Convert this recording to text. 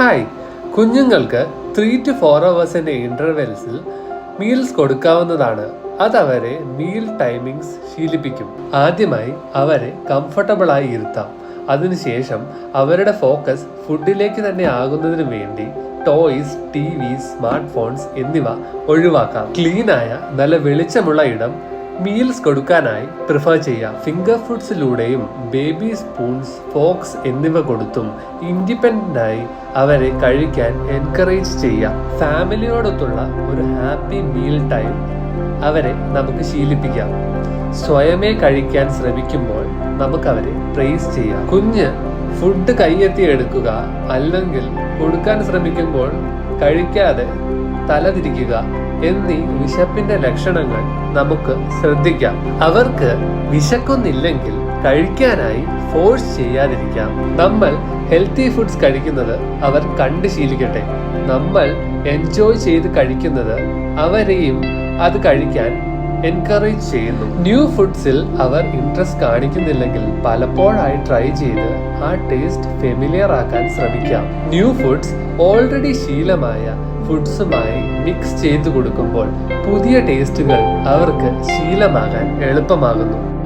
Hi. കുഞ്ഞുങ്ങൾക്ക് three to four അവേഴ്സിന്റെ ഇന്റർവെൽസിൽ മീൽസ് കൊടുക്കാവുന്നതാണ്. അത് അവരെ മീൽ ടൈമിങ്സ് ശീലിപ്പിക്കും. ആദ്യമായി അവരെ കംഫർട്ടബിളായി ഇരുത്താം. അതിനുശേഷം അവരുടെ ഫോക്കസ് ഫുഡിലേക്ക് തന്നെ ആകുന്നതിന് വേണ്ടി toys T V smart phones എന്നിവ ഒഴിവാക്കാം. ക്ലീനായ നല്ല വെളിച്ചമുള്ള ഇടം മീൽസ് കൊടുക്കാനായി പ്രിഫർ ചെയ്യാം ഫിംഗർ ഫുഡ്സിലൂടെയും ബേബി സ്പൂൺസ് ഫോക്സ് എന്നിവ കൊടുത്തും ഇൻഡിപെൻഡന്റ് ആയി അവരെ കഴിക്കാൻ എൻകറേജ് ചെയ്യാം ഫാമിലിയോടൊത്തുള്ള ഒരു ഹാപ്പി മീൽ ടൈം അവരെ നമുക്ക് ശീലിപ്പിക്കാം. സ്വയമേ കഴിക്കാൻ ശ്രമിക്കുമ്പോൾ നമുക്ക് അവരെ പ്രേസ് ചെയ്യാം. കുഞ്ഞ് ഫുഡ് കൈയെത്തി എടുക്കുക അല്ലെങ്കിൽ കൊടുക്കാൻ ശ്രമിക്കുമ്പോൾ കഴിക്കാതെ തലതിരിക്കുക എന്നീ വിശപ്പിന്റെ ലക്ഷണങ്ങൾ നമുക്ക് ശ്രദ്ധിക്കാം. അവർക്ക് വിശക്കുന്നില്ലെങ്കിൽ കഴിക്കാനായി ഫോഴ്സ് ചെയ്യാതിരിക്കാം. നമ്മൾ ഹെൽത്തി ഫുഡ്സ് കഴിക്കുന്നത് അവർ കണ്ട് ശീലിക്കട്ടെ. നമ്മൾ എൻജോയ് ചെയ്ത് കഴിക്കുന്നത് അവരെയും അത് കഴിക്കാൻ എൻകറേജ് ചെയ്യുന്നു. ന്യൂ ഫുഡ്സിൽ അവർ ഇൻട്രസ്റ്റ് കാണിക്കുന്നില്ലെങ്കിൽ പലപ്പോഴായി ട്രൈ ചെയ്ത് ആ ടേസ്റ്റ് ഫെമിലിയർ ആക്കാൻ ശ്രമിക്കാം. ന്യൂ ഫുഡ്സ് ഓൾറെഡി ശീലമായ ഫുഡ്സുമായി മിക്സ് ചെയ്തു കൊടുക്കുമ്പോൾ പുതിയ ടേസ്റ്റുകൾ അവർക്ക് ശീലമാകാൻ എളുപ്പമാകുന്നു.